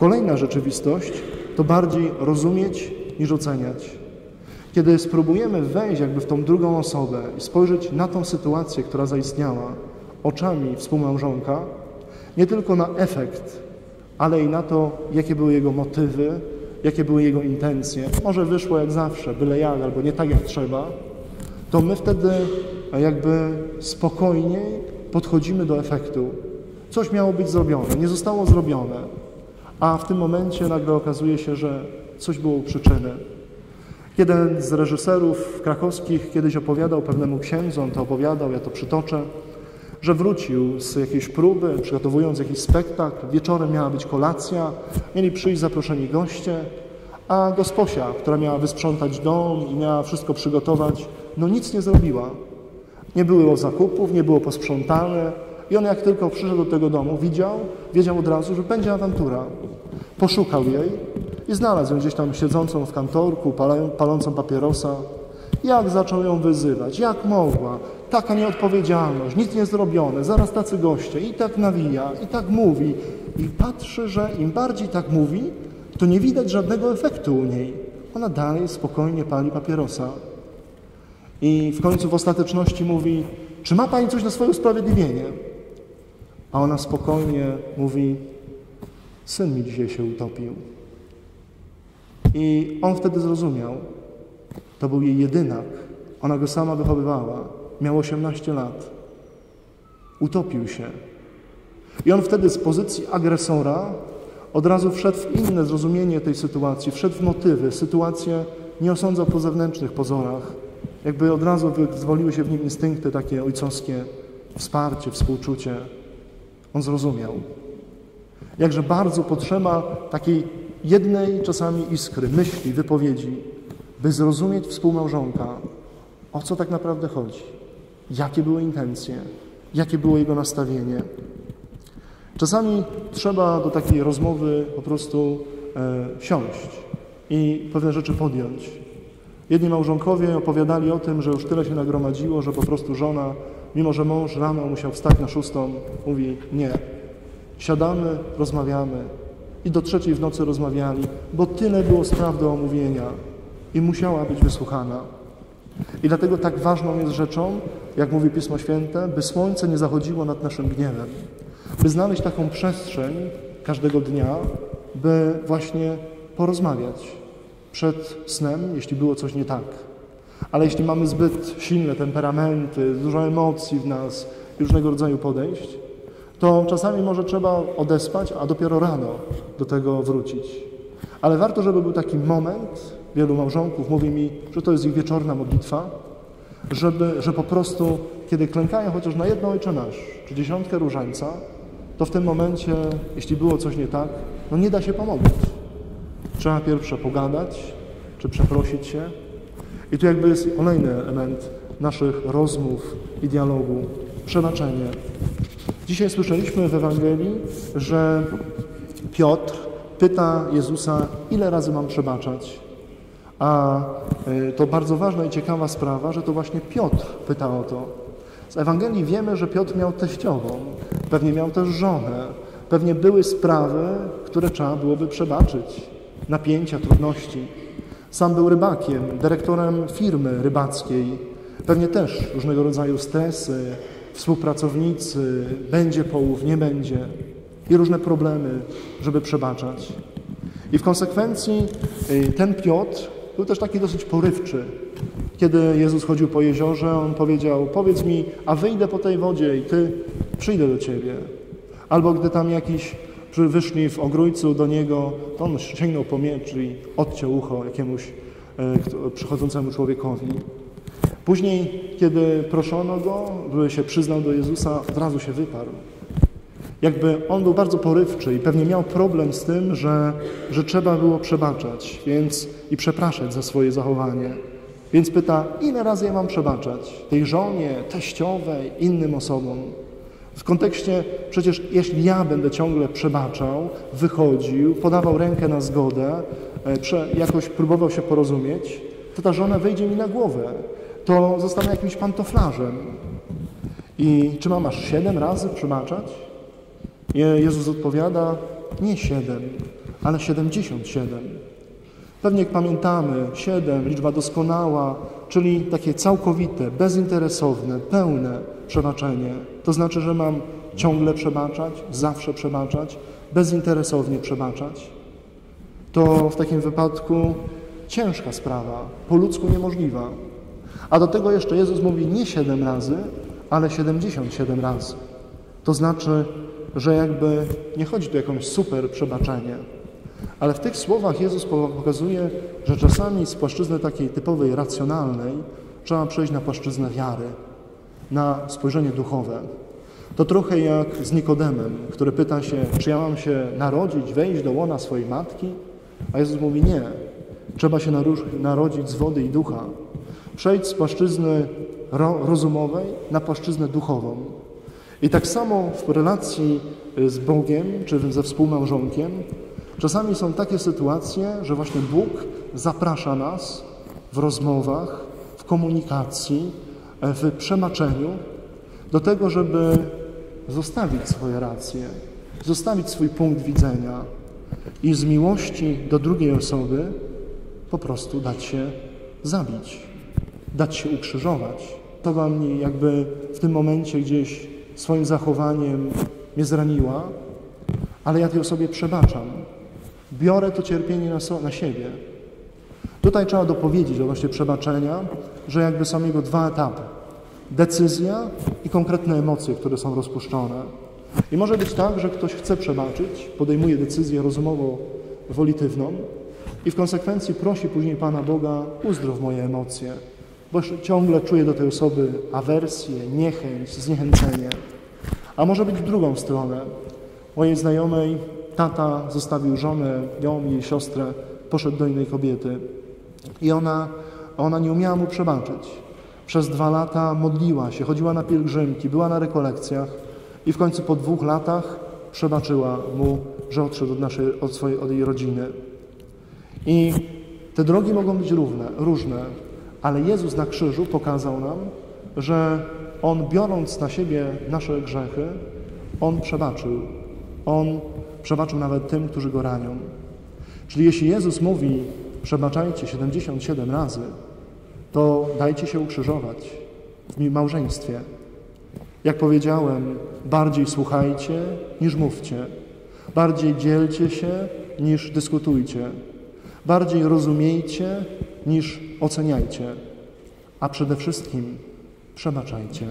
Kolejna rzeczywistość to bardziej rozumieć niż oceniać. Kiedy spróbujemy wejść jakby w tą drugą osobę i spojrzeć na tą sytuację, która zaistniała oczami współmałżonka, nie tylko na efekt, ale i na to, jakie były jego motywy, jakie były jego intencje. Może wyszło jak zawsze, byle jak, albo nie tak jak trzeba, to my wtedy jakby spokojniej podchodzimy do efektu. Coś miało być zrobione, nie zostało zrobione, a w tym momencie nagle okazuje się, że coś było przyczyny. Jeden z reżyserów krakowskich kiedyś opowiadał pewnemu księdzu, on to opowiadał, ja to przytoczę, że wrócił z jakiejś próby, przygotowując jakiś spektakl. Wieczorem miała być kolacja, mieli przyjść zaproszeni goście, a gosposia, która miała wysprzątać dom i miała wszystko przygotować, no nic nie zrobiła. Nie było zakupów, nie było posprzątane i on jak tylko przyszedł do tego domu, widział, wiedział od razu, że będzie awantura. Poszukał jej i znalazł ją gdzieś tam siedzącą w kantorku, palącą papierosa. Jak zaczął ją wyzywać, jak mogła, taka nieodpowiedzialność, nic nie zrobione, zaraz tacy goście i tak nawija, i tak mówi. I patrzy, że im bardziej tak mówi, to nie widać żadnego efektu u niej. Ona dalej spokojnie pali papierosa. I w końcu w ostateczności mówi, czy ma Pani coś na swoje usprawiedliwienie? A ona spokojnie mówi, syn mi dzisiaj się utopił. I on wtedy zrozumiał, to był jej jedynak. Ona go sama wychowywała. Miał 18 lat. Utopił się. I on wtedy z pozycji agresora od razu wszedł w inne zrozumienie tej sytuacji, wszedł w motywy. Sytuację nie osądzał po zewnętrznych pozorach. Jakby od razu wyzwoliły się w nim instynkty takie ojcowskie, wsparcie, współczucie. On zrozumiał. Jakże bardzo potrzeba takiej jednej czasami iskry, myśli, wypowiedzi, by zrozumieć współmałżonka, o co tak naprawdę chodzi, jakie były intencje, jakie było jego nastawienie. Czasami trzeba do takiej rozmowy po prostu e, siąść i pewne rzeczy podjąć. Jedni małżonkowie opowiadali o tym, że już tyle się nagromadziło, że po prostu żona, mimo że mąż rano musiał wstać na szóstą, mówi nie. Siadamy, rozmawiamy. I do trzeciej w nocy rozmawiali, bo tyle było spraw do omówienia i musiała być wysłuchana. I dlatego tak ważną jest rzeczą, jak mówi Pismo Święte, by słońce nie zachodziło nad naszym gniewem. By znaleźć taką przestrzeń każdego dnia, by właśnie porozmawiać przed snem, jeśli było coś nie tak. Ale jeśli mamy zbyt silne temperamenty, dużo emocji w nas, różnego rodzaju podejść, to czasami może trzeba odespać, a dopiero rano do tego wrócić. Ale warto, żeby był taki moment, wielu małżonków mówi mi, że to jest ich wieczorna modlitwa, żeby, że po prostu, kiedy klękają chociaż na jedno Ojcze Nasz, czy dziesiątkę różańca, to w tym momencie, jeśli było coś nie tak, no nie da się pomogć. Trzeba pierwsze pogadać, czy przeprosić się. I tu jakby jest kolejny element naszych rozmów i dialogu, przebaczenie. Dzisiaj słyszeliśmy w Ewangelii, że Piotr pyta Jezusa, ile razy mam przebaczać? A y, to bardzo ważna i ciekawa sprawa, że to właśnie Piotr pyta o to. Z Ewangelii wiemy, że Piotr miał teściową, pewnie miał też żonę, pewnie były sprawy, które trzeba byłoby przebaczyć, napięcia, trudności. Sam był rybakiem, dyrektorem firmy rybackiej, pewnie też różnego rodzaju stresy, współpracownicy, będzie połów, nie będzie i różne problemy, żeby przebaczać. I w konsekwencji y, ten Piotr był też taki dosyć porywczy. Kiedy Jezus chodził po jeziorze, on powiedział: Powiedz mi, a wyjdę po tej wodzie i ty przyjdę do ciebie. Albo gdy tam jakiś wyszli w ogrójcu do niego, to on sięgnął po miecz i odciął ucho jakiemuś e, przychodzącemu człowiekowi. Później, kiedy proszono go, by się przyznał do Jezusa, od razu się wyparł. Jakby on był bardzo porywczy i pewnie miał problem z tym, że, że trzeba było przebaczać więc, i przepraszać za swoje zachowanie. Więc pyta, ile razy ja mam przebaczać? Tej żonie, teściowej, innym osobom. W kontekście, przecież jeśli ja będę ciągle przebaczał, wychodził, podawał rękę na zgodę, e, jakoś próbował się porozumieć, to ta żona wejdzie mi na głowę. To zostanę jakimś pantoflarzem. I czy mam aż siedem razy przebaczać? Jezus odpowiada, nie siedem, ale 77. Pewnie jak pamiętamy, 7, liczba doskonała, czyli takie całkowite, bezinteresowne, pełne przebaczenie. To znaczy, że mam ciągle przebaczać, zawsze przebaczać, bezinteresownie przebaczać. To w takim wypadku ciężka sprawa, po ludzku niemożliwa. A do tego jeszcze Jezus mówi nie 7 razy, ale 77 razy. To znaczy, że jakby nie chodzi tu o jakąś super przebaczenie, ale w tych słowach Jezus pokazuje, że czasami z płaszczyzny takiej typowej, racjonalnej trzeba przejść na płaszczyznę wiary, na spojrzenie duchowe. To trochę jak z Nikodemem, który pyta się, czy ja mam się narodzić, wejść do łona swojej matki? A Jezus mówi nie. Trzeba się narodzić z wody i ducha. Przejść z płaszczyzny rozumowej na płaszczyznę duchową. I tak samo w relacji z Bogiem, czy ze współmałżonkiem, czasami są takie sytuacje, że właśnie Bóg zaprasza nas w rozmowach, w komunikacji, w przemaczeniu do tego, żeby zostawić swoje racje, zostawić swój punkt widzenia i z miłości do drugiej osoby po prostu dać się zabić, dać się ukrzyżować. To wam jakby w tym momencie gdzieś swoim zachowaniem mnie zraniła, ale ja tej osobie przebaczam. Biorę to cierpienie na, so, na siebie. Tutaj trzeba dopowiedzieć odnośnie przebaczenia, że jakby są jego dwa etapy. Decyzja i konkretne emocje, które są rozpuszczone. I może być tak, że ktoś chce przebaczyć, podejmuje decyzję rozumowo-wolitywną i w konsekwencji prosi później Pana Boga, uzdrów moje emocje, bo ciągle czuje do tej osoby awersję, niechęć, zniechęcenie. A może być w drugą stronę. Mojej znajomej tata zostawił żonę, ją jej siostrę, poszedł do innej kobiety i ona, ona nie umiała mu przebaczyć. Przez dwa lata modliła się, chodziła na pielgrzymki, była na rekolekcjach i w końcu po dwóch latach przebaczyła mu, że odszedł od, naszej, od, swojej, od jej rodziny. I te drogi mogą być równe, różne, ale Jezus na krzyżu pokazał nam, że On biorąc na siebie nasze grzechy, On przebaczył. On przebaczył nawet tym, którzy Go ranią. Czyli jeśli Jezus mówi, przebaczajcie 77 razy, to dajcie się ukrzyżować w małżeństwie. Jak powiedziałem, bardziej słuchajcie niż mówcie. Bardziej dzielcie się niż dyskutujcie. Bardziej rozumiejcie niż oceniajcie. A przede wszystkim przebaczajcie.